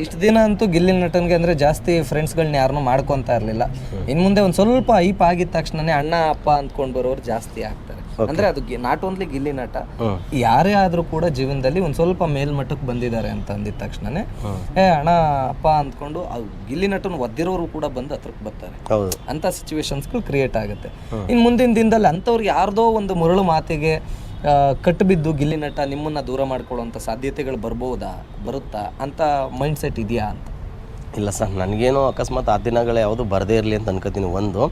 ಇಷ್ಟು ದಿನ ಅಂತೂ ಗಿಲ್ಲಿ ನಟನ್ಗೆ ಅಂದ್ರೆ ಜಾಸ್ತಿ ಫ್ರೆಂಡ್ಸ್ಗಳನ್ನ ಯಾರನ್ನೂ ಮಾಡ್ಕೊಂತಾ ಇರಲಿಲ್ಲ. ಇನ್ನು ಮುಂದೆ ಒಂದು ಸ್ವಲ್ಪ ಐಪ್ ಆಗಿದ ತಕ್ಷಣನೇ ಅಣ್ಣ ಅಪ್ಪ ಅಂದ್ಕೊಂಡು ಬರೋರು ಜಾಸ್ತಿ ಆಗ್ತಾರೆ. ಅಂದ್ರೆ ಅದು ನಾಟ್ ಓನ್ಲಿ ಗಿಲ್ಲಿ ನಟ ಯಾರೇ ಆದ್ರೂ ಕೂಡ ಜೀವನದಲ್ಲಿ ಒಂದು ಸ್ವಲ್ಪ ಮೇಲ್ಮಟ್ಟಕ್ಕೆ ಬಂದಿದ್ದಾರೆ ಅಂತ ಅಂದಿದ ತಕ್ಷಣನೇ ಏ ಅಣ್ಣ ಅಪ್ಪ ಅಂದ್ಕೊಂಡು ಗಿಲ್ಲಿ ನಟನ್ ಒದ್ದಿರೋರು ಕೂಡ ಬಂದು ಹತ್ರಕ್ಕೆ ಬರ್ತಾರೆ. ಅಂತ ಸಿಚುವೇಶನ್ಸ್ಗಳು ಕ್ರಿಯೇಟ್ ಆಗುತ್ತೆ. ಇನ್ನು ಮುಂದಿನ ದಿನದಲ್ಲಿ ಅಂಥವ್ರಿಗೆ ಯಾರ್ದೋ ಒಂದು ಮರಳು ಮಾತಿಗೆ ಕಟ್ಟಿಬಿದ್ದು ಗಿಲ್ಲಿ ನಟ ನಿಮ್ಮನ್ನ ದೂರ ಮಾಡ್ಕೊಳ್ಳೋಂಥ ಸಾಧ್ಯತೆಗಳು ಬರ್ಬೋದಾ ಬರುತ್ತಾ ಅಂತ ಮೈಂಡ್ ಸೆಟ್ ಇದೆಯಾ ಅಂತ? ಇಲ್ಲ ಸರ್ ನನಗೇನು ಅಕಸ್ಮಾತ್ ಆ ದಿನಗಳು ಯಾವುದು ಬರದೇ ಇರಲಿ ಅಂತ ಅನ್ಕೋತೀನಿ. ಒಂದು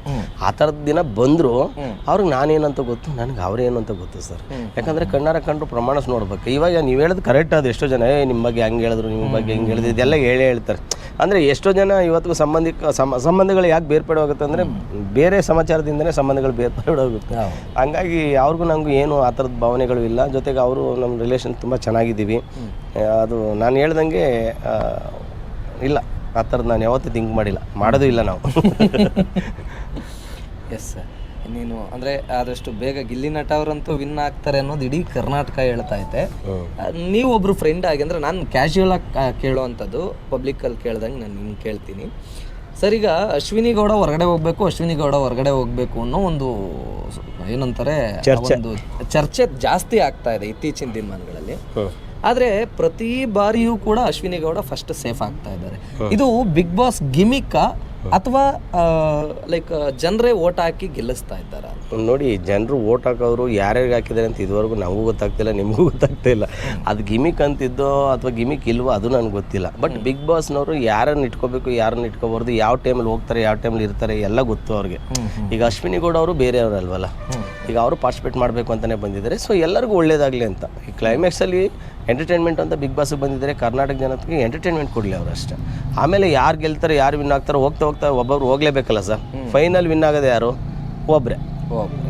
ಆ ಥರದ ದಿನ ಬಂದರು ಅವ್ರಿಗೆ ನಾನೇನಂತ ಗೊತ್ತು ನನಗೆ ಅವ್ರೇನು ಅಂತ ಗೊತ್ತು ಸರ್. ಯಾಕಂದರೆ ಕಣ್ಣಾರ ಕಂಡು ಪ್ರಮಾಣ ನೋಡ್ಬೇಕು. ಇವಾಗ ನೀವು ಹೇಳೋದು ಕರೆಕ್ಟ್ ಅದು ಎಷ್ಟೋ ಜನ ಏ ನಿಮ್ಮ ಬಗ್ಗೆ ಹಂಗೆ ಹೇಳಿದ್ರು ನಿಮ್ಮ ಬಗ್ಗೆ ಹಿಂಗೆ ಹೇಳಿದ್ರು ಇದೆಲ್ಲ ಹೇಳೇ ಹೇಳ್ತಾರೆ. ಅಂದರೆ ಎಷ್ಟೋ ಜನ ಇವತ್ತಿಗೂ ಸಂಬಂಧಿಕ ಸಂಬಂಧಗಳು ಯಾಕೆ ಬೇರ್ಪಡೆ ಹೋಗುತ್ತೆ ಅಂದರೆ ಬೇರೆ ಸಮಾಚಾರದಿಂದನೇ ಸಂಬಂಧಗಳು ಬೇರ್ಪಡೆ ಹೋಗುತ್ತೆ ಹಂಗಾಗಿ ಅವ್ರಿಗೂ ನಮಗೂ ಏನು ಆ ಥರದ ಭಾವನೆಗಳು ಇಲ್ಲ. ಜೊತೆಗೆ ಅವರು ನಮ್ಮ ರಿಲೇಷನ್ ತುಂಬ ಚೆನ್ನಾಗಿದ್ದೀವಿ. ಅದು ನಾನು ಹೇಳ್ದಂಗೆ ಇಲ್ಲ. ಆ ಥರದ್ದು ನಾನು ಯಾವತ್ತೂ ಥಿಂಕ್ ಮಾಡಿಲ್ಲ. ಮಾಡೋದು ಇಲ್ಲ ನಾವು. ಎಸ್ ಸರ್ ನೀನು ಅಂದರೆ ಆದಷ್ಟು ಬೇಗ ಗಿಲ್ಲಿ ನಟ ಅವರಂತೂ ವಿನ್ ಆಗ್ತಾರೆ ಅನ್ನೋದು ಇಡೀ ಕರ್ನಾಟಕ ಹೇಳ್ತಾ ಐತೆ. ನೀವು ನೀವೊಬ್ರು ಫ್ರೆಂಡ್ ಆಗಿ ಅಂದರೆ ನಾನು ಕ್ಯಾಶುಯಲ್ ಆಗಿ ಕೇಳೋವಂಥದ್ದು ಪಬ್ಲಿಕ್ಕಲ್ಲಿ ಕೇಳ್ದಂಗೆ ನಾನು ನಿಮ್ಗೆ ಕೇಳ್ತೀನಿ. ಸರ್ ಈಗ ಅಶ್ವಿನಿ ಗೌಡ ಹೊರಗಡೆ ಹೋಗ್ಬೇಕು ಅಶ್ವಿನಿ ಗೌಡ ಹೊರಗಡೆ ಹೋಗ್ಬೇಕು ಅನ್ನೋ ಒಂದು ಏನಂತಾರೆ ಒಂದು ಚರ್ಚೆ ಜಾಸ್ತಿ ಆಗ್ತಾ ಇದೆ ಇತ್ತೀಚಿನ ದಿನಮಾನಗಳಲ್ಲಿ. ಆದರೆ ಪ್ರತಿ ಬಾರಿಯೂ ಕೂಡ ಅಶ್ವಿನಿ ಗೌಡ ಫಸ್ಟ್ ಸೇಫ್ ಆಗ್ತಾ ಇದ್ದಾರೆ. ಇದು ಬಿಗ್ ಬಾಸ್ ಗಿಮಿಕ್ಕ ಅಥವಾ ಲೈಕ್ ಜನರೇ ಓಟ್ ಹಾಕಿ ಗೆಲ್ಲಿಸ್ತಾ ಇದ್ದಾರ? ನೋಡಿ ಜನರು ಓಟ್ ಹಾಕೋರು ಯಾರ್ಯಾರಿಗೆ ಹಾಕಿದ್ದಾರೆ ಅಂತ ಇದುವರೆಗೂ ನಮಗೂ ಗೊತ್ತಾಗ್ತಿಲ್ಲ ನಿಮಗೂ ಗೊತ್ತಾಗ್ತಾ ಇಲ್ಲ ಅದು ಗಿಮಿಕ್ ಅಂತಿದ್ದೋ ಅಥವಾ ಗಿಮಿಕ್ ಇಲ್ವೋ ಅದು ನನಗೆ ಗೊತ್ತಿಲ್ಲ. ಬಟ್ ಬಿಗ್ ಬಾಸ್ನವರು ಯಾರನ್ನು ಇಟ್ಕೋಬೇಕು ಯಾರನ್ನ ಇಟ್ಕೋಬಾರ್ದು ಯಾವ ಟೈಮಲ್ಲಿ ಹೋಗ್ತಾರೆ ಯಾವ ಟೈಮಲ್ಲಿ ಇರ್ತಾರೆ ಎಲ್ಲ ಗೊತ್ತು ಅವ್ರಿಗೆ. ಈಗ ಅಶ್ವಿನಿ ಗೌಡ ಅವರು ಬೇರೆಯವರಲ್ವಲ್ಲ ಈಗ ಅವರು ಪಾರ್ಟಿಸಿಪೇಟ್ ಮಾಡಬೇಕು ಅಂತಲೇ ಬಂದಿದ್ದಾರೆ. ಸೊ ಎಲ್ಲರಿಗೂ ಒಳ್ಳೇದಾಗಲಿ ಅಂತ. ಈ ಕ್ಲೈಮ್ಯಾಕ್ಸಲ್ಲಿ ಎಂಟರ್ಟೈನ್ಮೆಂಟ್ ಅಂತ ಬಿಗ್ ಬಾಸ್ ಬಂದಿದ್ದರೆ ಕರ್ನಾಟಕ ಜನತೆಗೆ ಎಂಟರ್ಟೈನ್ಮೆಂಟ್ ಕೊಡಲಿ ಅವರು ಅಷ್ಟೇ. ಆಮೇಲೆ ಯಾರು ಗೆಲ್ತಾರೆ ಯಾರು ವಿನ್ ಆಗ್ತಾರೆ ಹೋಗ್ತಾ ಹೋಗ್ತಾ ಒಬ್ಬೊಬ್ರು ಹೋಗ್ಲೇಬೇಕಲ್ಲ ಸರ್. ಫೈನಲ್ ವಿನ್ ಆಗೋದು ಯಾರು? ಒಬ್ಬರೇ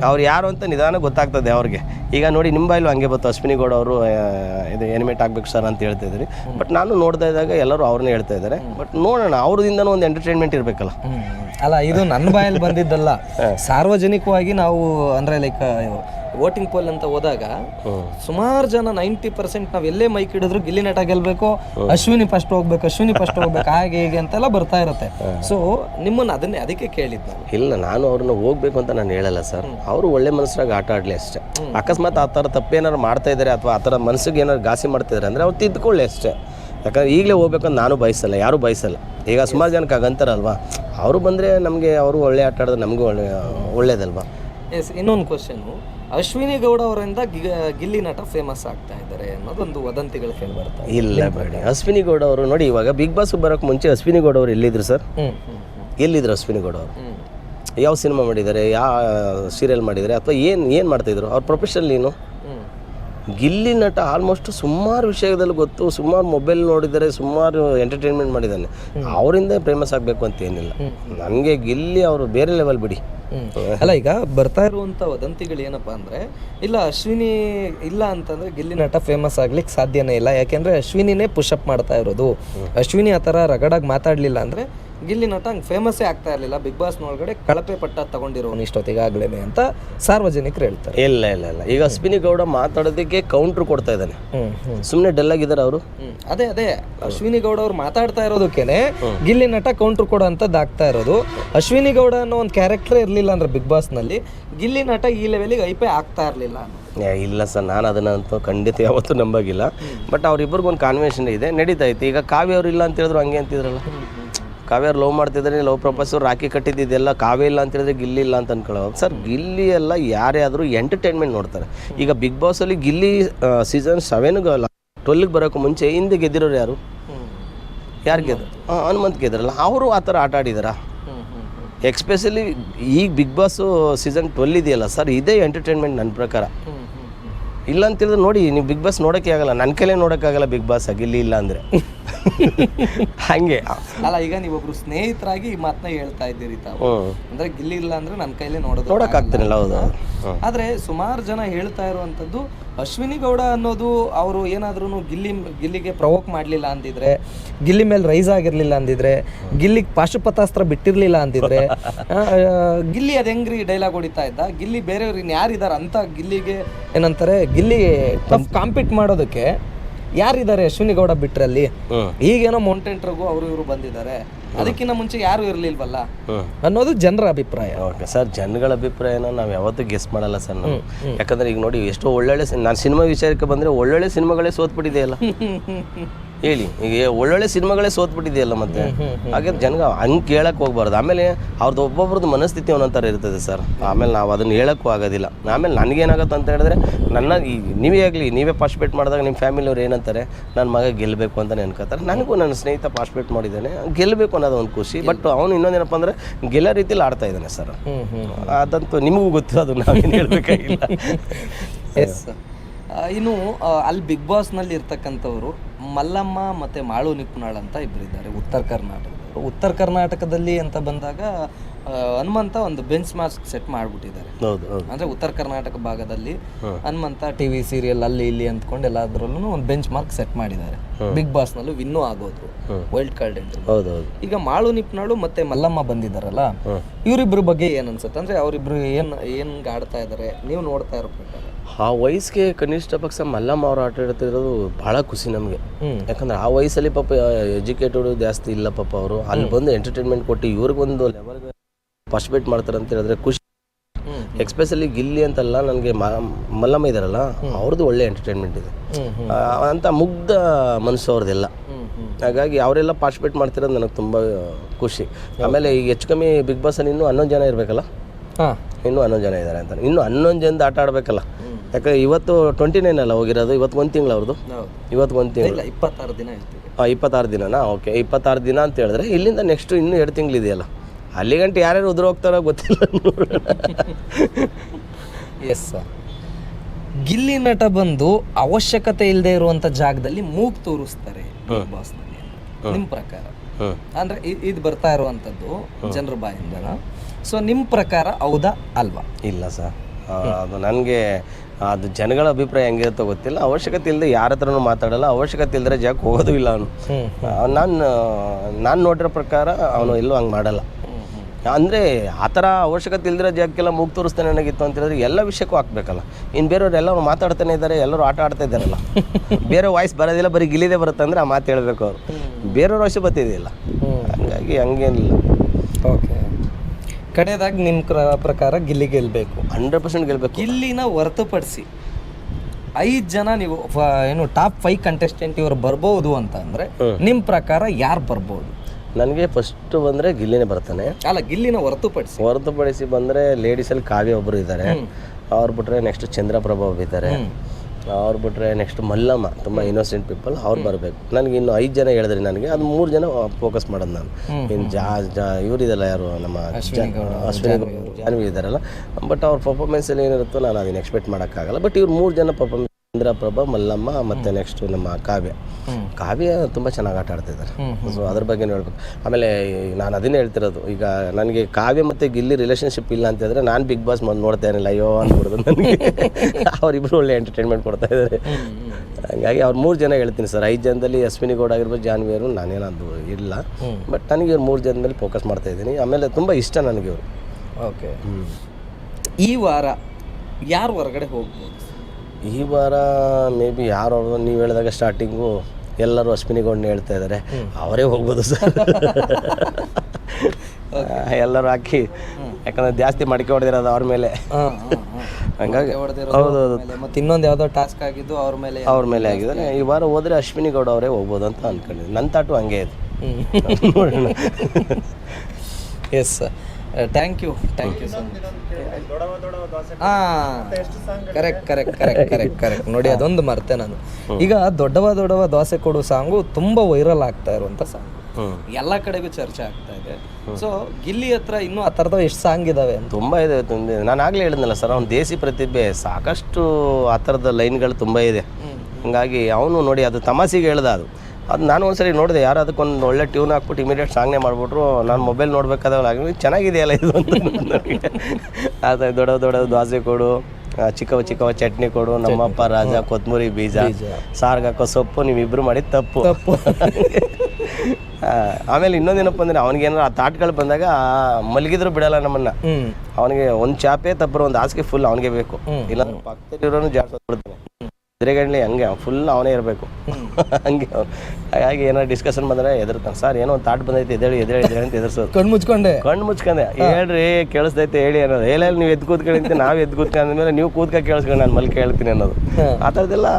ಅವ್ರು ಯಾರು ಅಂತ ನಿಧಾನ ಗೊತ್ತಾಗ್ತದೆ ಅವ್ರಿಗೆ. ಈಗ ನೋಡಿ ನಿಮ್ಮ ಬಾಯಲ್ಲೂ ಹಂಗೆ ಬತ್ತು ಅಶ್ವಿನಿ ಗೌಡ ಅವರು ಇದು ಎನಿಮೇಟ್ ಆಗ್ಬೇಕು ಸರ್ ಅಂತ ಹೇಳ್ತಾ ಇದ್ರಿ. ಬಟ್ ನಾನು ನೋಡ್ತಾ ಇದ್ದಾಗ ಎಲ್ಲರೂ ಅವ್ರನ್ನೇ ಹೇಳ್ತಾ ಇದ್ದಾರೆ. ಬಟ್ ನೋಡೋಣ ಅವ್ರದಿಂದನೂ ಒಂದು ಎಂಟರ್ಟೈನ್ಮೆಂಟ್ ಇರಬೇಕಲ್ಲ. ಅಲ್ಲ ಇದು ನನ್ನ ಬಾಯಲ್ಲಿ ಬಂದಿದ್ದಲ್ಲ. ಸಾರ್ವಜನಿಕವಾಗಿ ನಾವು ಅಂದರೆ ಲೈಕ್ ವೋಟಿಂಗ್ ಪೋಲ್ ಅಂತ ಹೋದಾಗ ಸುಮಾರು ಜನ ನೈಂಟಿ ಪರ್ಸೆಂಟ್ ನಾವ್ ಎಲ್ಲೇ ಮೈಕ್ ಹಿಡಿದ್ರು ಗಿಲ್ಲಿ ನಟ ಗೆಲ್ಬೇಕು ಅಶ್ವಿನಿ ಫಸ್ಟ್ ಹೋಗ್ಬೇಕು ಅಶ್ವಿನಿ ಫಸ್ಟ್ ಹೋಗ್ಬೇಕು ಹಾಗೆ ಹೀಗೆ ಅಂತೆಲ್ಲ ಬರ್ತಾ ಇರುತ್ತೆ. ಸೊ ನಿಮ್ಮನ್ನ ಅದನ್ನೇ ಅದಕ್ಕೆ ಕೇಳಿದ್ ನಾನು. ಇಲ್ಲ ನಾನು ಅವ್ರನ್ನ ಹೋಗ್ಬೇಕು ಅಂತ ನಾನು ಹೇಳಲ್ಲ ಸರ್. ಅವರು ಒಳ್ಳೆ ಮನಸ್ಸಾಗಿ ಆಟ ಆಡಲಿ ಅಷ್ಟೇ. ಅಕಸ್ಮಾತ್ ಆ ಥರ ತಪ್ಪೇನಾರು ಮಾಡ್ತಾ ಇದ್ದಾರೆ ಅಥವಾ ಆ ಥರ ಮನಸ್ಸಿಗೆ ಏನಾದ್ರು ಘಾಸಿ ಮಾಡ್ತಾ ಇದ್ದಾರೆ ಅಂದರೆ ಅವ್ರು ತಿದ್ಕೊಳ್ಳಿ ಅಷ್ಟೇ. ಯಾಕಂದ್ರೆ ಈಗಲೇ ಹೋಗ್ಬೇಕಂತ ಅಂತ ನಾನು ಬಯಸಲ್ಲ ಯಾರು ಬಯಸಲ್ಲ. ಈಗ ಸುಮಾರು ಜನಕ್ಕೆ ಆಗಂತಾರಲ್ವಾ ಅವರು ಬಂದರೆ ನಮಗೆ ಅವರು ಒಳ್ಳೆ ಆಟ ಆಡಿದ್ರೆ ನಮಗೂ ಒಳ್ಳೆ ಒಳ್ಳೇದಲ್ವಾ? ಎಸ್ ಇನ್ನೊಂದು ಕ್ವಶನು ಅಶ್ವಿನಿ ಗೌಡ ಅವರಿಂದ ಗಿಲ್ಲಿ ನಟ ಫೇಮಸ್ ಆಗ್ತಾ ಇದ್ದಾರೆ ಅನ್ನೋದೊಂದು ವದಂತಿಗಳು ಕೇಳಿ ಬರ್ತಾ ಇಲ್ಲ ಬೇಡಿ. ಅಶ್ವಿನಿ ಗೌಡ ಅವರು ನೋಡಿ ಇವಾಗ ಬಿಗ್ ಬಾಸ್ ಬರೋಕ್ಕೆ ಮುಂಚೆ ಅಶ್ವಿನಿ ಗೌಡ ಅವರು ಎಲ್ಲಿದ್ರು ಸರ್? ಎಲ್ಲಿದ್ರು ಅಶ್ವಿನಿ ಗೌಡ ಅವರು? ಯಾವ ಸಿನಿಮಾ ಮಾಡಿದ್ದಾರೆ? ಯಾವ ಸೀರಿಯಲ್ ಮಾಡಿದ್ದಾರೆ? ಅಥವಾ ಏನು ಏನು ಮಾಡ್ತಾಯಿದ್ರು ಅವ್ರ ಪ್ರೊಫೆಷನ್ ಏನು? ಗಿಲ್ಲಿ ನಟ ಆಲ್ಮೋಸ್ಟ್ ಸುಮಾರು ವಿಷಯದಲ್ಲಿ ಗೊತ್ತು, ಸುಮಾರು ಮೊಬೈಲ್ ನೋಡಿದರೆ ಸುಮಾರು ಎಂಟರ್ಟೈನ್ಮೆಂಟ್ ಮಾಡಿದ್ದಾನೆ. ಅವರಿಂದ ಫೇಮಸ್ ಆಗಬೇಕು ಅಂತ ಏನಿಲ್ಲ. ನನಗೆ ಗಿಲ್ಲಿ ಅವರು ಬೇರೆ ಲೆವೆಲ್ ಬಿಡಿ. ಅಲ್ಲ, ಈಗ ಬರ್ತಾ ಇರುವಂಥ ವದಂತಿಗಳು ಏನಪ್ಪ ಅಂದ್ರೆ, ಇಲ್ಲ ಅಶ್ವಿನಿ ಇಲ್ಲ ಅಂತಂದ್ರೆ ಗಿಲ್ಲಿ ನಟ ಫೇಮಸ್ ಆಗ್ಲಿಕ್ಕೆ ಸಾಧ್ಯನೇ ಇಲ್ಲ. ಯಾಕೆಂದ್ರೆ ಅಶ್ವಿನಿನೇ ಪುಷಪ್ ಮಾಡ್ತಾ ಇರೋದು. ಅಶ್ವಿನಿ ಆ ಥರ ರಗಡಾಗಿ ಮಾತಾಡ್ಲಿಲ್ಲ ಅಂದ್ರೆ ಗಿಲ್ಲಿ ನಟ ಹಂಗೆ ಫೇಮಸ್ಸೇ ಆಗ್ತಾ ಇರಲಿಲ್ಲ. ಬಿಗ್ ಬಾಸ್ ಒಳಗಡೆ ಕಳಪೆ ಪಟ್ಟ ತಗೊಂಡಿರೋನು ಇಷ್ಟೊತ್ತಿಗಾಗ್ಲೇನೆ ಅಂತ ಸಾರ್ವಜನಿಕರು ಹೇಳ್ತಾರೆ. ಇಲ್ಲ ಇಲ್ಲ ಇಲ್ಲ. ಈಗ ಅಶ್ವಿನಿ ಗೌಡ ಮಾತಾಡೋದಕ್ಕೆ ಕೌಂಟ್ರ್ ಕೊಡ್ತಾ ಇದ್ದಾನೆ. ಸುಮ್ಮನೆ ಡಲ್ ಆಗಿದ್ದಾರೆ ಅವರು. ಅದೇ ಅದೇ. ಅಶ್ವಿನಿ ಗೌಡ ಅವ್ರು ಮಾತಾಡ್ತಾ ಇರೋದಕ್ಕೇನೆ ಗಿಲ್ಲಿ ನಟ ಕೌಂಟ್ರ್ ಕೊಡೋ ಅಂಥದ್ದು ಆಗ್ತಾ ಇರೋದು. ಅಶ್ವಿನಿ ಗೌಡ ಅನ್ನೋ ಒಂದು ಕ್ಯಾರೆಕ್ಟರ್ ಇರಲಿಲ್ಲ ಅಂದ್ರೆ ಬಿಗ್ ಬಾಸ್ನಲ್ಲಿ ಗಿಲ್ಲಿ ನಟ ಈ ಲೆವೆಲಿಗೆ ಐಪೆ ಆಗ್ತಾ ಇರಲಿಲ್ಲ. ಇಲ್ಲ ಸರ್ ನಾನು ಅದನ್ನಂತೂ ಖಂಡಿತ ಯಾವತ್ತೂ ನಂಬಾಗಿಲ್ಲ. ಬಟ್ ಅವ್ರಿಬ್ಬರಿಗೂ ಒಂದು ಕಾನ್ವೆನ್ಷನ್ ಇದೆ ನಡೀತಾ ಇತ್ತು. ಈಗ ಕಾವ್ಯ ಅವ್ರು ಇಲ್ಲ ಅಂತ ಹೇಳಿದ್ರು ಹಂಗೆ ಅಂತಿದ್ರಲ್ಲ. ಕಾವ್ಯ ಅವ್ರು ಲವ್ ಮಾಡ್ತಿದ್ರೆ ಲವ್ ಪ್ರಪೋಸರ್ ರಾಖಿ ಕಟ್ಟಿದ್ದೆಲ್ಲ ಕಾವ್ಯ ಇಲ್ಲ ಅಂತ ಹೇಳಿದ್ರೆ ಗಿಲ್ಲಿ ಇಲ್ಲ ಅಂತ ಅನ್ಕೊಳ್ಳೋ ಸರ್, ಗಿಲ್ಲಿ ಎಲ್ಲ ಯಾರೇ ಆದರೂ ಎಂಟರ್ಟೈನ್ಮೆಂಟ್ ನೋಡ್ತಾರೆ. ಈಗ ಬಿಗ್ ಬಾಸಲ್ಲಿ ಗಿಲ್ಲಿ ಸೀಸನ್ ಸೆವೆನ್ಗೆ ಟ್ವೆಲ್ಗೆ ಬರೋಕ್ಕೂ ಮುಂಚೆ ಹಿಂದೆ ಗೆದ್ದಿರೋರು ಯಾರು? ಯಾರು ಗೆದ್ರು ಹನುಮಂತ್ ಗೆದ್ರಲ್ಲ, ಅವರು ಆ ಥರ ಆಟ ಆಡಿದಾರಾ? ಎಕ್ಸ್ಪೆಷಲಿ ಈಗ ಬಿಗ್ ಬಾಸು ಸೀಸನ್ ಟ್ವೆಲ್ ಇದೆಯಲ್ಲ ಸರ್, ಇದೇ ಎಂಟರ್ಟೈನ್ಮೆಂಟ್ ನನ್ನ ಪ್ರಕಾರ. ಇಲ್ಲ ಅಂತ ಹೇಳಿದ್ರೆ ನೋಡಿ, ನೀವು ಬಿಗ್ ಬಾಸ್ ನೋಡೋಕ್ಕೆ ಆಗಲ್ಲ ನನ್ನ ಕೈಲೇ ನೋಡೋಕ್ಕಾಗಲ್ಲ ಬಿಗ್ ಬಾಸ್ ಗಿಲ್ಲಿ ಇಲ್ಲ ಅಂದರೆ. ಹಾಗೆ. ಅಲ್ಲ ಈಗ ನೀವೊಬ್ರು ಸ್ನೇಹಿತರಾಗಿ ಈ ಮಾತನ್ನ ಹೇಳ್ತಾ ಇದ್ದೀರಿ ತಾವು. ಅಂದ್ರೆ ಗಿಲ್ಲಿ ಇಲ್ಲ ಅಂದ್ರೆ ನನ್ನ ಕೈಲೇ ನೋಡೋದು ನೋಡೋಕ್ಕಾಗ್ತಾನಿಲ್ಲ ಹೌದು. ಆದ್ರೆ ಸುಮಾರು ಜನ ಹೇಳ್ತಾ ಇರುವಂತದ್ದು ಅಶ್ವಿನಿ ಗೌಡ ಅನ್ನೋದು ಅವರು ಏನಾದ್ರೂ ಗಿಲ್ಲಿ ಗಿಲ್ಲಿಗೆ ಪ್ರವೋಕ್ ಮಾಡಲಿಲ್ಲ ಅಂದಿದ್ರೆ ಗಿಲ್ಲಿ ಮೇಲೆ ರೈಸ್ ಆಗಿರ್ಲಿಲ್ಲ ಅಂದಿದ್ರೆ ಗಿಲ್ಲಿಗೆ ಪಾಶುಪತಾಸ್ತ್ರ ಬಿಟ್ಟಿರ್ಲಿಲ್ಲ ಅಂದಿದ್ರೆ ಆ, ಗಿಲ್ಲಿ ಅದ್ ಹೆಂಗ್ರಿ ಡೈಲಾಗ್ ಹೊಡಿತಾ ಇದ್ದ? ಗಿಲ್ಲಿ ಬೇರೆಯವ್ರು ಇನ್ ಯಾರಿದಾರ ಅಂತ ಗಿಲ್ಲಿಗೆ ಏನಂತಾರೆ ಗಿಲ್ಲಿ ಟಫ್ ಕಾಂಪೀಟ್ ಮಾಡೋದಕ್ಕೆ ಯಾರಿದ್ದಾರೆ ಅಶ್ವಿನಿ ಗೌಡ ಬಿಟ್ರಲ್ಲಿ ಈಗೇನೋ ಮೌಂಟೇನ್ ಟ್ರಗು ಅವರು ಇವರು ಬಂದಿದ್ದಾರೆ. ಅದಕ್ಕಿಂತ ಮುಂಚೆ ಯಾರು ಇರ್ಲಿಲ್ವಲ್ಲ? ಅನ್ನೋದು ಜನರ ಅಭಿಪ್ರಾಯ. ಓಕೆ ಸರ್ ಜನಗಳ ಅಭಿಪ್ರಾಯನ ನಾವು ಯಾವತ್ತೂ ಗೆಸ್ ಮಾಡಲ್ಲ ಸರ್ ನಾವು. ಯಾಕಂದ್ರೆ ಈಗ ನೋಡಿ ಎಷ್ಟೋ ಒಳ್ಳೊಳ್ಳೆ ನಾನು ಸಿನಿಮಾ ವಿಚಾರಕ್ಕೆ ಬಂದರೆ ಒಳ್ಳೊಳ್ಳೆ ಸಿನಿಮಾಗಳೇ ಸೋತ್ಬಿಟ್ಟಿದೆಯಲ್ಲ. ಹೇಳಿ ಈಗ ಒಳ್ಳೊಳ್ಳೆ ಸಿನಿಮಾಗಳೇ ಸೋತ್ಬಿಟ್ಟಿದೆಯಲ್ಲ ಮತ್ತೆ? ಹಾಗೆ ಜನಗ ಹಂಗೆ ಕೇಳಕ್ಕೆ ಹೋಗ್ಬಾರ್ದು. ಆಮೇಲೆ ಅವ್ರದ್ದು ಒಬ್ಬೊಬ್ರದ್ದು ಮನಸ್ಥಿತಿ ಒಂದೊಂಥರ ಇರ್ತದೆ ಸರ್. ಆಮೇಲೆ ನಾವು ಅದನ್ನು ಹೇಳಕ್ಕೂ ಆಗೋದಿಲ್ಲ. ಆಮೇಲೆ ನನಗೇನಾಗುತ್ತೆ ಅಂತ ಹೇಳಿದ್ರೆ ನನ್ನ ಈ ನೀವೇ ಆಗಲಿ ನೀವೇ ಪಾರ್ಟಿಸಿಪೇಟ್ ಮಾಡಿದಾಗ ನಿಮ್ಮ ಫ್ಯಾಮಿಲಿಯವ್ರು ಏನಂತಾರೆ ನನ್ನ ಮಗ ಗೆಲ್ಲಬೇಕು ಅಂತ ನೆನ್ಕೋತಾರೆ. ನನಗೂ ನನ್ನ ಸ್ನೇಹಿತ ಪಾರ್ಟಿಸಿಪೇಟ್ ಮಾಡಿದ್ದಾನೆ ಗೆಲ್ಲಬೇಕು ಅನ್ನೋದು ಒಂದು ಖುಷಿ ಬಟ್ ಅವನು ಇನ್ನೊಂದೇನಪ್ಪ ಅಂದರೆ ಗೆಲ್ಲೋ ರೀತಿಲಿ ಆಡ್ತಾ ಇದ್ದಾನೆ ಸರ್. ಅದಂತೂ ನಿಮಗೂ ಗೊತ್ತು ಅದು ನಾವೇನು ಹೇಳಬೇಕಾಗಿಲ್ಲ. ಎಸ್ ಇನ್ನು ಅಲ್ಲಿ ಬಿಗ್ ಬಾಸ್ನಲ್ಲಿ ಇರ್ತಕ್ಕಂಥವ್ರು ಮಲ್ಲಮ್ಮ ಮತ್ತೆ ಮಾಳು ನಿಪುಣಾಳ್ ಅಂತ ಇಬ್ಬರಿದ್ದಾರೆ ಉತ್ತರ ಕರ್ನಾಟಕದವರು. ಉತ್ತರ ಕರ್ನಾಟಕದಲ್ಲಿ ಅಂತ ಬಂದಾಗ ಹನುಮಂತ ಒಂದು ಬೆಂಚ್ ಮಾರ್ಕ್ ಸೆಟ್ ಮಾಡಿಬಿಟ್ಟಿದ್ದಾರೆ. ಅಂದರೆ ಉತ್ತರ ಕರ್ನಾಟಕ ಭಾಗದಲ್ಲಿ ಹನುಮಂತ ಟಿವಿ ಸೀರಿಯಲ್ ಅಲ್ಲಿ ಇಲ್ಲಿ ಅಂದ್ಕೊಂಡು ಎಲ್ಲಾದ್ರಲ್ಲೂ ಒಂದು ಬೆಂಚ್ ಮಾರ್ಕ್ ಸೆಟ್ ಮಾಡಿದ್ದಾರೆ. ಬಿಗ್ ಬಾಸ್ ನಲ್ಲೂ ವಿನ್ನೂ ಆಗೋದು ವೈಲ್ಡ್ ಕಾರ್ಡ್ ಅಂತ ಹೌದು ಹೌದು. ಈಗ ಮಾಳು ನಿಪ್ನಾಳು ಮತ್ತೆ ಮಲ್ಲಮ್ಮ ಬಂದಿದ್ದಾರಲ್ಲ ಇವರಿಬ್ಬರ ಬಗ್ಗೆ ಏನ್ ಅನ್ಸುತ್ತೆ? ಅಂದ್ರೆ ಅವರಿಬ್ರು ಏನ್ ಏನ್ ಆಡ್ತಾ ಇದ್ದಾರೆ ನೀವು ನೋಡ್ತಾ ಇರೋ ಪ್ರಕಾರ. ಆ ವಯಸ್ಸಿಗೆ ಕನಿಷ್ಠ ಪಕ್ಷ ಮಲ್ಲಮ್ಮ ಅವ್ರು ಆಟ ಆಡ್ತಿರೋದು ಭಾಳ ಖುಷಿ ನಮಗೆ. ಯಾಕಂದ್ರೆ ಆ ವಯಸ್ಸಲ್ಲಿ ಪಾಪ ಎಜುಕೇಟೆಡ್ ಜಾಸ್ತಿ ಇಲ್ಲ ಪಾಪ ಅವರು. ಅಲ್ಲಿ ಬಂದು ಎಂಟರ್ಟೈನ್ಮೆಂಟ್ ಕೊಟ್ಟು ಇವ್ರಿಗೊಂದು ಲೆವೆಲ್ ಪಾರ್ಟಿಸಿಪೇಟ್ ಮಾಡ್ತಾರೆ ಅಂತ ಹೇಳಿದ್ರೆ ಖುಷಿ. ಎಕ್ಸ್ಪೆಷಲಿ ಗಿಲ್ಲಿ ಅಂತಲ್ಲ ನನಗೆ ಮಲ್ಲಮ್ಮ ಇದಾರಲ್ಲ ಅವ್ರದ್ದು ಒಳ್ಳೆ ಎಂಟರ್ಟೈನ್ಮೆಂಟ್ ಇದೆ. ಅಂತ ಮುಗ್ಧ ಮನಸ್ಸು ಅವ್ರದ್ದೆಲ್ಲ ಹಾಗಾಗಿ ಅವರೆಲ್ಲ ಪಾರ್ಟಿಸಿಪೇಟ್ ಮಾಡ್ತಿರೋದು ನನಗೆ ತುಂಬ ಖುಷಿ. ಆಮೇಲೆ ಈಗ ಹೆಚ್ಚು ಕಮ್ಮಿ ಬಿಗ್ ಬಾಸಲ್ಲಿ ಇನ್ನೂ ಹನ್ನೊಂದು ಜನ ಇರಬೇಕಲ್ಲ? ಹಾ. ಇನ್ನೂ ಹನ್ನೊಂದು ಜನ ಇದ್ದಾರೆ ಅಂತ. ಇನ್ನೂ ಹನ್ನೊಂದು ಜನದ ಆಟ ಆಡಬೇಕಲ್ಲ? ಯಾಕಂದ್ರೆ ಇವತ್ತು ಟ್ವೆಂಟಿ ನೈನ್ ಅಲ್ಲ ಹೋಗಿರೋದು ಇವತ್ತು ಒಂದು ತಿಂಗಳು ಅವ್ರದ್ದು ಇವತ್ತು ಒಂದು ತಿಂಗಳು. ಇಪ್ಪತ್ತಾರು ದಿನ ಹಾಂ ಇಪ್ಪತ್ತಾರು ದಿನನಾ? ಓಕೆ ಇಪ್ಪತ್ತಾರು ದಿನ ಅಂತ ಹೇಳಿದ್ರೆ ಇಲ್ಲಿಂದ ನೆಕ್ಸ್ಟ್ ಇನ್ನೂ ಎರಡು ತಿಂಗಳು ಇದೆಯಲ್ಲ. ಅಲ್ಲಿ ಗಂಟೆ ಯಾರ್ಯಾರು ಉದುರು ಹೋಗ್ತಾರೋ ಗೊತ್ತಿಲ್ಲ ಎಸ್ ಗಿಲ್ಲಿ ನಟ ಬಂದು ಅವಶ್ಯಕತೆ ಇಲ್ಲದೆ ಇರುವಂತ ಜಾಗದಲ್ಲಿ ಮೂಗ್ ತೋರಿಸ್ತಾರೆ ಬಾಸ್ನಲ್ಲಿ ನಿಮ್ ಪ್ರಕಾರ? ಅಂದ್ರೆ ಇದು ಬರ್ತಾ ಇರುವಂತದ್ದು ಜನರ ಬಾಯಿಂದ. ಸೊ ನಿಮ್ ಪ್ರಕಾರ ಹೌದಾ ಅಲ್ವಾ? ಇಲ್ಲ ಸರ್ ಅದು ನನಗೆ ಅದು ಜನಗಳ ಅಭಿಪ್ರಾಯ ಹೆಂಗಿರುತ್ತೋ ಗೊತ್ತಿಲ್ಲ. ಅವಶ್ಯಕತೆ ಇಲ್ಲದೆ ಯಾರ ಹತ್ರನೂ ಮಾತಾಡಲ್ಲ. ಅವಶ್ಯಕತೆ ಇಲ್ಲದ್ರೆ ಜಾಕ್ ಹೋಗೋದು ಇಲ್ಲ ಅವನು. ನಾನು ನಾನು ನೋಡಿರೋ ಪ್ರಕಾರ ಅವನು ಎಲ್ಲೂ ಹಂಗೆ ಮಾಡಲ್ಲ. ಅಂದರೆ ಆ ಥರ ಅವಶ್ಯಕತೆ ಇಲ್ದಿರೋ ಜಾಗಕ್ಕೆಲ್ಲ ಮೂಗು ತೋರಿಸ್ತಾನೆ ನನಗಿತ್ತು ಅಂತ ಹೇಳಿದ್ರೆ ಎಲ್ಲ ವಿಷಯಕ್ಕೂ ಹಾಕ್ಬೇಕಲ್ಲ. ಇನ್ನು ಬೇರೆಯವ್ರು ಎಲ್ಲರೂ ಮಾತಾಡ್ತಾನೆ ಇದ್ದಾರೆ ಎಲ್ಲರೂ ಆಟ ಆಡ್ತಾ ಇದ್ದಾರಲ್ಲ ಬೇರೆ ವಾಯ್ಸ್ ಬರೋದಿಲ್ಲ ಬರೀ ಗಿಲಿದೆ ಬರುತ್ತೆ ಅಂದರೆ ಆ ಮಾತು ಹೇಳಬೇಕು ಅವರು. ಬೇರೆಯವ್ರ ವಾಯ್ಸ್ ಬರ್ತಿದ್ದಿಲ್ಲ ಹಂಗಾಗಿ ಹಂಗೇನಿಲ್ಲ. ಓಕೆ ಕಡೆಯದಾಗಿ ನಿಮ್ಮ ಕ್ರ- ಪ್ರಕಾರ ಗಿಲ್ಲಿ ಗೆಲ್ಬೇಕು? ಹಂಡ್ರೆಡ್ ಪರ್ಸೆಂಟ್ ಗೆಲ್ಬೇಕು. ಗಿಲ್ಲಿನ ಹೊರತುಪಡಿಸಿ. ಐದು ಜನ ನೀವು ಫ- ಏನು ಟಾಪ್ ಫೈವ್ ಕಂಟೆಸ್ಟೆಂಟ್ ಇವರು ಬರ್ಬೋದು ಅಂತ ಅಂದ್ರೆ ನಿಮ್ಮ ಪ್ರಕಾರ ಯಾರು ಬರ್ಬೋದು? ನನಗೆ ಫಸ್ಟ್ ಬಂದರೆ ಗಿಲ್ಲಿನೇ ಬರ್ತಾನೆ. ಅಲ್ಲ ಗಿಲ್ಲಿನ ಹೊರತುಪಡಿಸಿ. ಹೊರತುಪಡಿಸಿ ಬಂದರೆ ಲೇಡೀಸಲ್ಲಿ ಕಾವ್ಯ ಒಬ್ಬರು ಇದ್ದಾರೆ ಅವ್ರು ಬಿಟ್ರೆ ನೆಕ್ಸ್ಟ್ ಚಂದ್ರಪ್ರಭಾ ಒಬ್ಬಿದ್ದಾರೆ ಅವ್ರು ಬಿಟ್ಟರೆ ನೆಕ್ಸ್ಟ್ ಮಲ್ಲಮ್ಮ ತುಂಬ ಇನ್ನೋಸೆಂಟ್ ಪೀಪಲ್ ಅವ್ರು ಬರಬೇಕು. ನನಗೆ ಇನ್ನು ಐದು ಜನ ಹೇಳಿದ್ರಿ ನನಗೆ ಅದು ಮೂರು ಜನ ಫೋಕಸ್ ಮಾಡೋದು ನಾನು. ಇನ್ನು ಜಾ ಜಾ ಇವರಿದಲ್ಲ ಯಾರು ನಮ್ಮ ಅಶ್ವಿನಿ ಜಾನ್ವಿ ಇದ್ದಾರಲ್ಲ ಬಟ್ ಅವ್ರ ಪರ್ಫಾರ್ಮೆನ್ಸಲ್ಲಿ ಏನಿರುತ್ತೋ ನಾನು ಅದನ್ನು ಎಕ್ಸ್ಪೆಕ್ಟ್ ಮಾಡೋಕ್ಕಾಗಲ್ಲ. ಬಟ್ ಇವ್ರು ಮೂರು ಜನ ಪರ್ಫಾರ್ಮೆನ್ಸ್ ಚಂದ್ರಪ್ರಭಾ ಮಲ್ಲಮ್ಮ ಮತ್ತು ನೆಕ್ಸ್ಟ್ ನಮ್ಮ ಕಾವ್ಯ. ಕಾವ್ಯ ತುಂಬ ಚೆನ್ನಾಗಿ ಆಟ ಆಡ್ತಿದ್ದಾರೆ. ಸೊ ಅದ್ರ ಬಗ್ಗೆ ಹೇಳ್ಬೇಕು ಆಮೇಲೆ ನಾನು ಅದನ್ನೇ ಹೇಳ್ತಿರೋದು. ಈಗ ನನಗೆ ಕಾವ್ಯ ಮತ್ತು ಗಿಲ್ಲಿ ರಿಲೇಷನ್ಶಿಪ್ ಇಲ್ಲ ಅಂತ ಹೇಳಿದ್ರೆ ನಾನು ಬಿಗ್ ಬಾಸ್ ಬಂದು ನೋಡ್ತಾ ಇರಲಿಲ್ಲ. ಅಯ್ಯೋ ಅಂದ್ಬಿಡೋದು ನನಗೆ. ಅವರಿಬ್ಬರು ಒಳ್ಳೆ ಎಂಟರ್ಟೈನ್ಮೆಂಟ್ ಕೊಡ್ತಾ ಇದ್ದಾರೆ ಹಂಗಾಗಿ ಅವ್ರು ಮೂರು ಜನ ಹೇಳ್ತೀನಿ ಸರ್. ಐದು ಜನದಲ್ಲಿ ಅಶ್ವಿನಿ ಗೌಡ ಆಗಿರ್ಬೋದು ಜಾನ್ವಿಯರು ನಾನೇನದು ಇಲ್ಲ. ಬಟ್ ನನಗೆ ಇವ್ರು ಮೂರು ಜನದಲ್ಲಿ ಫೋಕಸ್ ಮಾಡ್ತಾ ಇದ್ದೀನಿ. ಆಮೇಲೆ ತುಂಬ ಇಷ್ಟ ನನಗೆ ಇವರು. ಓಕೆ ಈ ವಾರ ಯಾರು ಹೊರಗಡೆ ಹೋಗ್ಬೋದು? ಈ ವಾರ ಮೇ ಬಿ ಯಾರು ನೀವು ಹೇಳಿದಾಗ ಸ್ಟಾರ್ಟಿಂಗು ಎಲ್ಲರೂ ಅಶ್ವಿನಿ ಗೌಡ್ನ ಹೇಳ್ತಾ ಇದ್ದಾರೆ ಅವರೇ ಹೋಗ್ಬೋದು ಸರ್. ಎಲ್ಲರೂ ಹಾಕಿ ಯಾಕಂದ್ರೆ ಜಾಸ್ತಿ ಮಡಿಕೆ ಹೊಡೆದಿರೋದು ಅವ್ರ ಮೇಲೆ. ಹಂಗಾಗಿ ಹೌದು ಮತ್ತೆ ಇನ್ನೊಂದು ಯಾವುದೋ ಟಾಸ್ಕ್ ಆಗಿದ್ದು ಅವ್ರ ಮೇಲೆ ಅವ್ರ ಮೇಲೆ ಆಗಿದ್ದಾರೆ ಈ ವಾರ ಹೋದ್ರೆ ಅಶ್ವಿನಿ ಗೌಡ ಅವರೇ ಹೋಗ್ಬೋದು ಅಂತ ಅನ್ಕೊಂಡಿದ್ದೀನಿ. ನನ್ನ ತಾಟು ಹಂಗೆ ಇದೆ. ನೋಡೋಣ. Yes thank you thank you so much ಹಾಂ correct correct correct correct correct ನೋಡಿ ಅದೊಂದು ಮರ್ತೆ ನಾನು. ಈಗ ದೊಡ್ಡವ ದೊಡ್ಡವ ದೋಸೆ ಕೊಡು ಸಾಂಗು ತುಂಬಾ ವೈರಲ್ ಆಗ್ತಾ ಇರುವಂತ ಸಾಂಗ್. ಎಲ್ಲ ಕಡೆಗೂ ಚರ್ಚೆ ಆಗ್ತಾ ಇದೆ. ಸೊ ಗಿಲ್ಲಿ ಹತ್ರ ಇನ್ನೂ ಆ ಥರದ ಎಷ್ಟು ಸಾಂಗ್ ಇದಾವೆ ತುಂಬಾ ಇದೆ ನಾನು ಆಗಲೇ ಹೇಳಿದ್ನಲ್ಲ ಸರ್ ಅವ್ನು ದೇಸಿ ಪ್ರತಿಭೆ ಸಾಕಷ್ಟು ಆ ಥರದ ಲೈನ್ಗಳು ತುಂಬ ಇದೆ. ಹಂಗಾಗಿ ಅವನು ನೋಡಿ ಅದು ತಮಾಸಿಗೆ ಹೇಳ್ದ ಅದು. ಅದು ನಾನು ಒಂದ್ಸರಿ ನೋಡಿದೆ ಯಾರು ಅದಕ್ಕೊಂದು ಒಳ್ಳೆ ಟ್ಯೂನ್ ಹಾಕ್ಬಿಟ್ಟು ಇಮಿಡಿಯೇಟ್ ಸಾಂಗ್ನೇ ಮಾಡಿಬಿಟ್ರು. ನಾನು ಮೊಬೈಲ್ ನೋಡ್ಬೇಕಾದಾಗ ಚೆನ್ನಾಗಿದೆಯಲ್ಲ ಇದು ಅಂತ ಅದು ದೊಡ್ಡ ದೊಡ್ಡ ದ್ವಾಸೆ ಕೊಡು ಚಿಕ್ಕವ ಚಿಕ್ಕವ ಚಟ್ನಿ ಕೊಡು ನಮ್ಮಪ್ಪ ರಾಜ ಕೊತ್ತಂಬರಿ ಬೀಜ ಸಾರ್ಗೆ ಹಾಕೋ ಸೊಪ್ಪು ನೀವಿಬ್ರು ಮಾಡಿದ ತಪ್ಪು. ಆಮೇಲೆ ಇನ್ನೊಂದೇನಪ್ಪ ಅಂದ್ರೆ ಅವನಿಗೆ ಏನಾರ ಆ ತಾಟ್ಗಳು ಬಂದಾಗ ಆ, ಮಲಗಿದ್ರು ಬಿಡಲ್ಲ ನಮ್ಮನ್ನ. ಅವನಿಗೆ ಒಂದ್ ಚಾಪೆ ತಪ್ಪರು ಒಂದು ಹಾಸಿಗೆ ಫುಲ್ ಅವನಿಗೆ ಬೇಕು. ಇಲ್ಲ ಪಕ್ಕದಲ್ಲಿರೋನು ಜಾಡ್ಸೋದು ಎದುರುಗಡ್ಲಿ ಹಂಗೆ ಫುಲ್ ಅವನೇ ಇರಬೇಕು. ಹಂಗೆ. ಹಾಗಾಗಿ ಏನಾರು ಡಿಸ್ಕಷನ್ ಬಂದರೆ ಎದುರ್ತಾನೆ ಸರ್ ಏನೋ ಒಂದು ತಾಟ್ ಬಂದೈತೆ ಎದೇಳಿ ಎದೇಳಿ ಎದೇಳಿ ಅಂತ ಎದುರ್ಸೋದು ಕಣ್ಣು ಮುಚ್ಕೊಂಡೆ. ಕಣ್ಣು ಮುಚ್ಕೊಂಡೆ. ಹೇಳ್ರಿ ಕೇಳಿಸ್ದೈತೆ ಹೇಳಿ ಅನ್ನೋದು. ಹೇಳಿ ನೀವು ಎದ್ದು ಕೂತ್ಕೊಳ್ಳಿ ಅಂತ ನಾವು ಎದ್ದು ಕೂತ್ಕೊಂಡ್ಮೇಲೆ ನೀವು ಕೂತ್ಕ ಕೇಳಿಸ್ಕೊಂಡು ನಾನು ಮಲ್ಕೆ ಹೇಳ್ತೀನಿ ಅನ್ನೋದು. ಆ ಥರದ್ದೆಲ್ಲ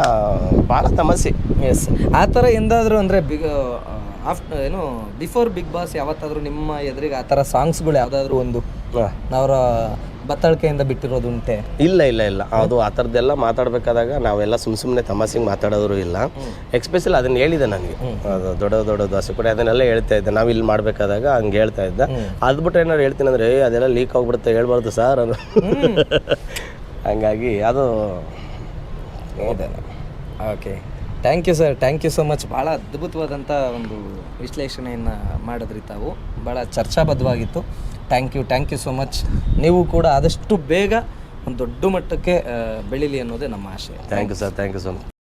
ಭಾಳ ತಮಸ್ಸೆ ಎಸ್ ಆ ಥರ ಎಂದಾದರೂ ಅಂದರೆ ಬಿಗ್ ಆಫ್ಟರ್ ಏನು ಬಿಫೋರ್ ಬಿಗ್ ಬಾಸ್ ಯಾವತ್ತಾದರೂ ನಿಮ್ಮ ಎದುರಿಗೆ ಆ ಥರ ಸಾಂಗ್ಸ್ಗಳು ಯಾವುದಾದ್ರೂ ಒಂದು? ಅವರ ಬತ್ತಳಿಕೆಯಿಂದ ಬಿಟ್ಟಿರೋದುಂಟೆ ಇಲ್ಲ ಇಲ್ಲ ಇಲ್ಲ. ಅದು ಆ ಥರದ್ದೆಲ್ಲ ಮಾತಾಡಬೇಕಾದಾಗ ನಾವೆಲ್ಲ ಸುಮ್ಮ ಸುಮ್ಮನೆ ತಮಾಷೆಗೆ ಮಾತಾಡೋರು ಇಲ್ಲ. ಎಕ್ಸ್ಪೆಷಲ್ ಅದನ್ನ ಹೇಳಿದೆ ನನಗೆ. ಅದು ದೊಡ್ಡ ದೊಡ್ಡ ದೋಸೆ ಕೂಡ ಅದನ್ನೆಲ್ಲ ಹೇಳ್ತಾ ಇದ್ದೆ. ನಾವು ಇಲ್ಲಿ ಮಾಡಬೇಕಾದಾಗ ಹಂಗೆ ಹೇಳ್ತಾ ಇದ್ದ. ಅದು ಬಿಟ್ಟು ಏನಾರು ಹೇಳ್ತೀನಿ ಅಂದರೆ ಅದೆಲ್ಲ ಲೀಕ್ ಆಗಿಬಿಡುತ್ತೆ ಹೇಳ್ಬಾರ್ದು ಸರ್ ಅದು ಹಂಗಾಗಿ ಅದು okay thank you sir thank you so much ಭಾಳ ಅದ್ಭುತವಾದಂಥ ಒಂದು ವಿಶ್ಲೇಷಣೆಯನ್ನು ಮಾಡಿದ್ರಿ ತಾವು. ಭಾಳ ಚರ್ಚಾಬದ್ಧವಾಗಿತ್ತು. Thank you thank you so much. ನೀವು ಕೂಡ ಆದಷ್ಟು ಬೇಗ ಒಂದು ದೊಡ್ಡ ಮಟ್ಟಕ್ಕೆ ಬೆಳೀಲಿ ಅನ್ನೋದೇ ನಮ್ಮ ಆಶಯ thank you sir, thank you so much.